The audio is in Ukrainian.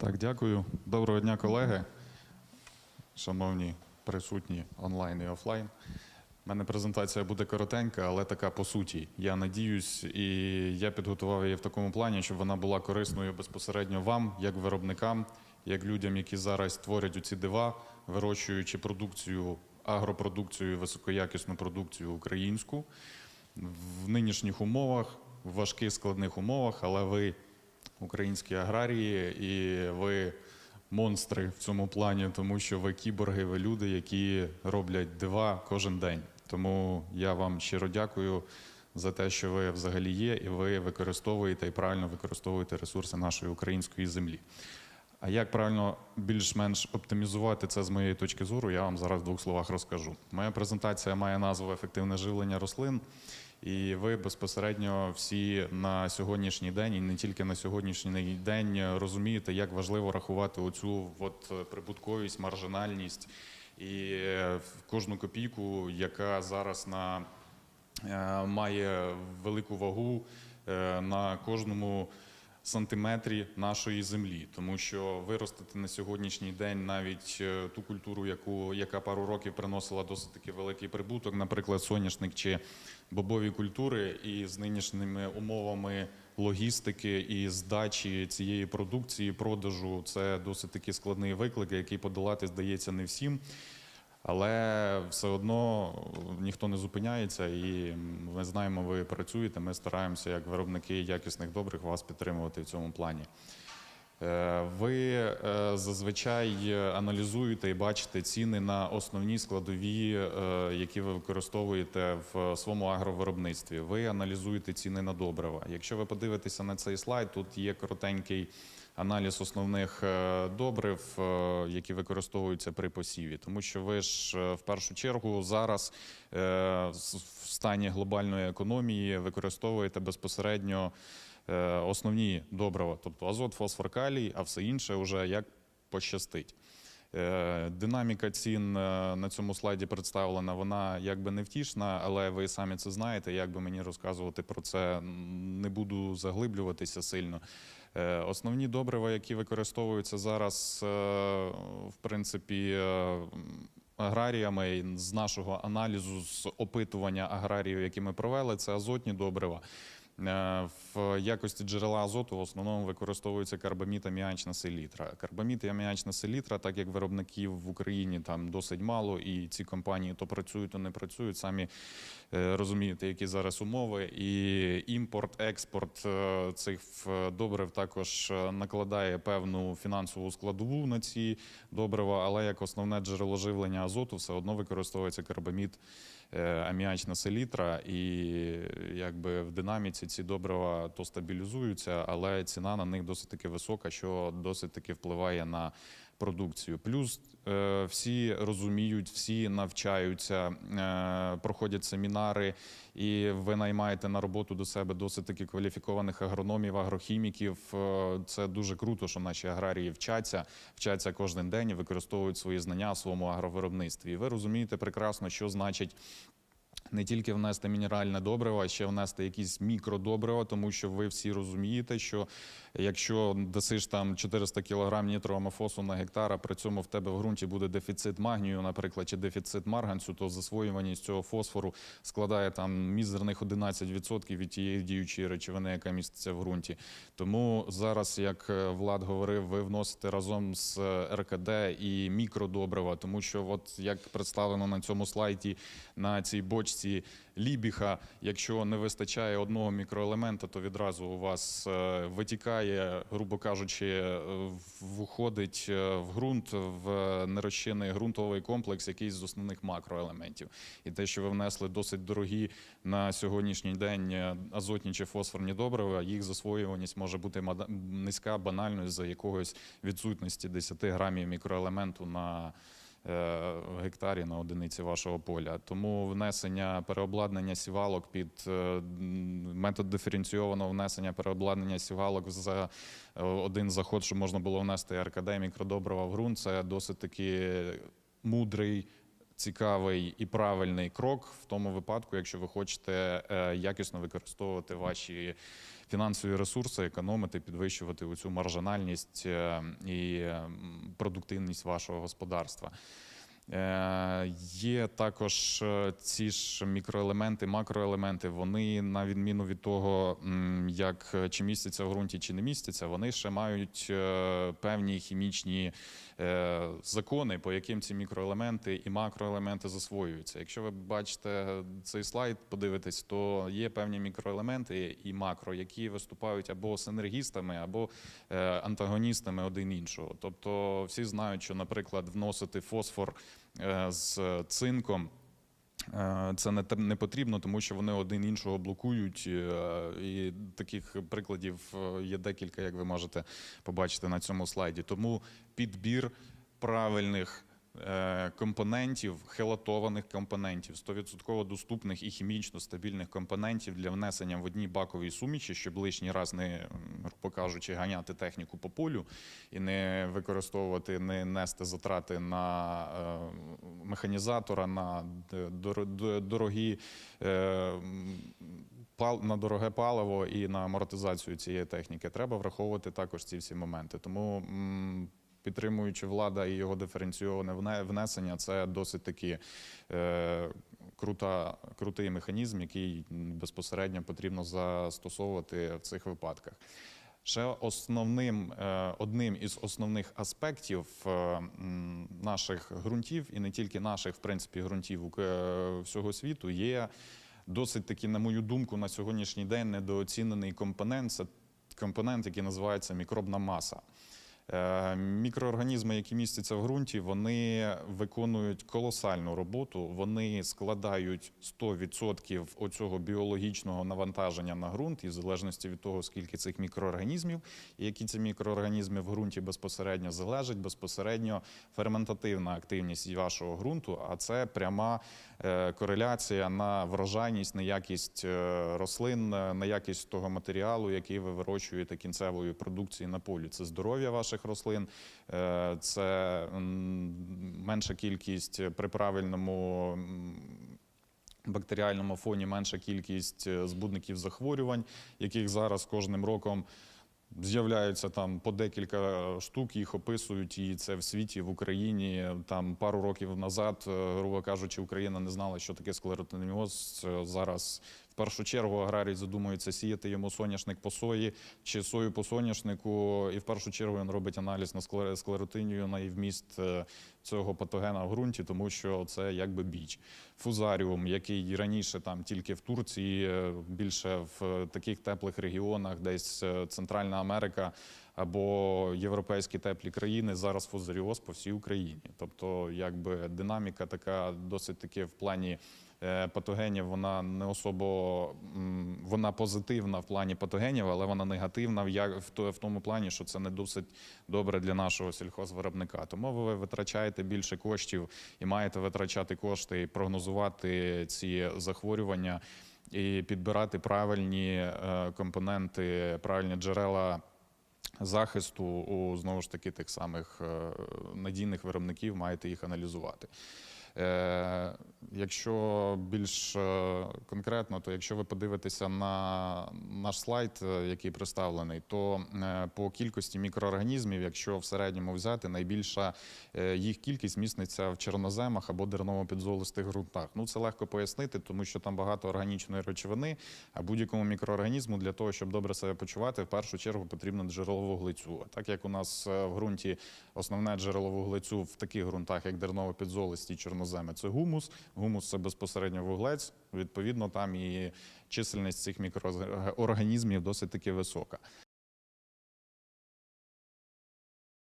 Так, дякую. Доброго дня, колеги. Шановні присутні онлайн і офлайн. У мене презентація буде коротенька, але така по суті. Я надіюсь, і я підготував її в такому плані, щоб вона була корисною безпосередньо вам, як виробникам, як людям, які зараз творять ці дива, вирощуючи продукцію, агропродукцію, високоякісну продукцію українську в нинішніх умовах, в важких складних умовах, але ви українські аграрії, і ви монстри в цьому плані, тому що ви кіборги, ви люди, які роблять дива кожен день. Тому я вам щиро дякую за те, що ви взагалі є, і ви використовуєте і правильно використовуєте ресурси нашої української землі. А як правильно більш-менш оптимізувати це з моєї точки зору, я вам зараз в двох словах розкажу. Моя презентація має назву Ефективне живлення рослин. І ви безпосередньо всі на сьогоднішній день, і не тільки на сьогоднішній день, розумієте, як важливо рахувати оцю от прибутковість, маржинальність і е, кожну копійку, яка зараз на е, має велику вагу е, на кожному сантиметрі нашої землі, тому що виростити на сьогоднішній день навіть е, ту культуру, яку яка пару років приносила досить таки великий прибуток, наприклад, соняшник чи бобові культури, і з нинішніми умовами логістики і здачі цієї продукції, продажу, це досить таки складний виклик, який подолати здається не всім. Але все одно ніхто не зупиняється, і ми знаємо, ви працюєте. Ми стараємося, як виробники якісних добрих, вас підтримувати в цьому плані. Е, Ви е, зазвичай аналізуєте і бачите ціни на основні складові, е, які ви використовуєте в своєму агровиробництві. Ви аналізуєте ціни на добрива. Якщо ви подивитеся на цей слайд, тут є коротенький аналіз основних е, добрив, е, які використовуються при посіві, тому що ви ж е, в першу чергу зараз в стані глобальної економії використовуєте безпосередньо основні добрива, тобто азот, фосфор, калій, а все інше вже як пощастить. Динаміка цін на цьому слайді представлена, вона якби не втішна, але ви самі це знаєте. Як би мені розказувати про це, не буду заглиблюватися сильно. Е, Основні добрива, які використовуються зараз, е, в принципі, е, аграріями з нашого аналізу, з опитування аграріїв, які ми провели, це азотні добрива. Е, В якості джерела азоту в основному використовується карбамід аміачна селітра. Карбамід і аміачна селітра, так як виробників в Україні там досить мало, і ці компанії то працюють, то не працюють. Самі е, розумієте, які зараз умови. І імпорт, експорт е, цих добрив також накладає певну фінансову складову на ці добрива, але як основне джерело живлення азоту все одно використовується карбамід аміачна селітра, і е, якби в динаміці ці добрива то стабілізуються, але ціна на них досить таки висока, що досить таки впливає на продукцію. Плюс е, всі розуміють, всі навчаються, е, проходять семінари, і ви наймаєте на роботу до себе досить таки кваліфікованих агрономів, агрохіміків. Е, Це дуже круто, що наші аграрії вчаться, вчаться кожен день і використовують свої знання в своєму агровиробництві. І ви розумієте прекрасно, що значить не тільки внести мінеральне добриво, а ще внести якісь мікродобрива, тому що ви всі розумієте, що якщо дасиш там 400 кг нітроамофосу на гектар, а при цьому в тебе в ґрунті буде дефіцит магнію, наприклад, чи дефіцит марганцю, то засвоюваність цього фосфору складає там мізерних 11% від тієї діючої речовини, яка міститься в ґрунті. Тому зараз, як е, Влад говорив, ви вносите разом з е, РКД і мікродобрива, тому що, от як представлено на цьому слайді, на цій бочці лібіха, якщо не вистачає одного мікроелемента, то відразу у вас е, витікає, грубо кажучи, е, входить е, в ґрунт в нерозчинний ґрунтовий комплекс, якийсь з основних макроелементів. І те, що ви внесли досить дорогі на сьогоднішній день азотні чи фосфорні добрива, їх засвоюваність може бути низька банально з якогось відсутності 10 грамів мікроелементу на гектарі на одиниці вашого поля. Тому внесення переобладнання сівалок під е, метод диференційованого внесення переобладнання сівалок за е, один заход, щоб можна було внести РКД мікродобрива в ґрунт, це досить таки мудрий. Цікавий і правильний крок в тому випадку, якщо ви хочете е, якісно використовувати ваші фінансові ресурси, економити, підвищувати цю маржинальність е, і продуктивність вашого господарства. Е, Є також е, ці ж мікроелементи, макроелементи. Вони на відміну від того, як е, чи містяться в ґрунті, чи не містяться, вони ще мають певні хімічні закони, по яким ці мікроелементи і макроелементи засвоюються. Якщо ви бачите цей слайд, подивитесь, то є певні мікроелементи і макро, які виступають або синергістами, або антагоністами один іншого. Тобто всі знають, що, наприклад, вносити фосфор з цинком. е, Це не, не потрібно, тому що вони один іншого блокують. е, І таких прикладів е, є декілька, як ви можете побачити на цьому слайді. Тому підбір правильних е, компонентів, хелатованих компонентів, 100% доступних і хімічно стабільних компонентів для внесення в одні бакові суміші, щоб лишній раз не, м, грубо кажучи, ганяти техніку по полю і не використовувати, не нести затрати на е, механізатора, на дорогі. е, На дороге паливо і на амортизацію цієї техніки треба враховувати також ці всі моменти. Тому підтримуючи влада і його диференційоване внесення, це досить таки е, крута, крутий механізм, який безпосередньо потрібно застосовувати в цих випадках. Ще основним е, одним із основних аспектів е, наших ґрунтів, і не тільки наших, в принципі, ґрунтів е, всього світу, є досить таки, на мою думку, на сьогоднішній день недооцінений компонент. Це компонент, який називається мікробна маса. Е, Мікроорганізми, які містяться в ґрунті, вони виконують колосальну роботу. Вони складають 100% оцього біологічного навантаження на ґрунт, і в залежності від того, скільки цих мікроорганізмів, і які ці мікроорганізми в ґрунті безпосередньо залежать, безпосередньо ферментативна активність вашого ґрунту, а це пряма е, кореляція на врожайність, на якість е, рослин, на якість того матеріалу, який ви вирощуєте кінцевої продукції на полі. Це здоров'я ваших рослин, е, це менша кількість при правильному. Бактеріальному фоні менша кількість е, збудників захворювань, яких зараз кожним роком з'являються там по декілька штук, їх описують, і це в світі, в Україні. Там пару років назад, е, грубо кажучи, Україна не знала, що таке склеротинеміоз. Зараз першу чергу аграрій задумується сіяти йому соняшник по сої чи сою по соняшнику, і в першу чергу він робить аналіз на склер- склеротинію на і вміст е, цього патогена в ґрунті, тому що це якби біч. Фузаріум, який раніше там тільки в Турції, е, більше в е, таких теплих регіонах, десь Центральна Америка або європейські теплі країни, зараз фузаріоз по всій Україні. Тобто, якби динаміка така досить таки в плані. Е, Патогенів вона не особо вона позитивна в плані патогенів, але вона негативна в як в тому плані, що це не досить добре для нашого сільхозвиробника. Тому ви витрачаєте більше коштів і маєте витрачати кошти і прогнозувати ці захворювання і підбирати правильні е, компоненти, правильні джерела. Захисту у знову ж таки тих самих е, надійних виробників маєте їх аналізувати. Е, Якщо більш е, конкретно, то якщо ви подивитеся на наш слайд, е, який представлений, то по кількості мікроорганізмів, якщо в середньому взяти, найбільша їх кількість міститься в чорноземах або дерново-підзолистих ґрунтах. Ну це легко пояснити, тому що там багато органічної речовини, а будь-якому мікроорганізму для того, щоб добре себе почувати, в першу чергу потрібно джерело вуглецю. А так як у нас в ґрунті основне джерело вуглецю в таких ґрунтах, як дерново-підзолисті і чорноземи, це гумус. Гумус це безпосередньо вуглець. Відповідно, там і чисельність цих мікроорганізмів досить таки висока.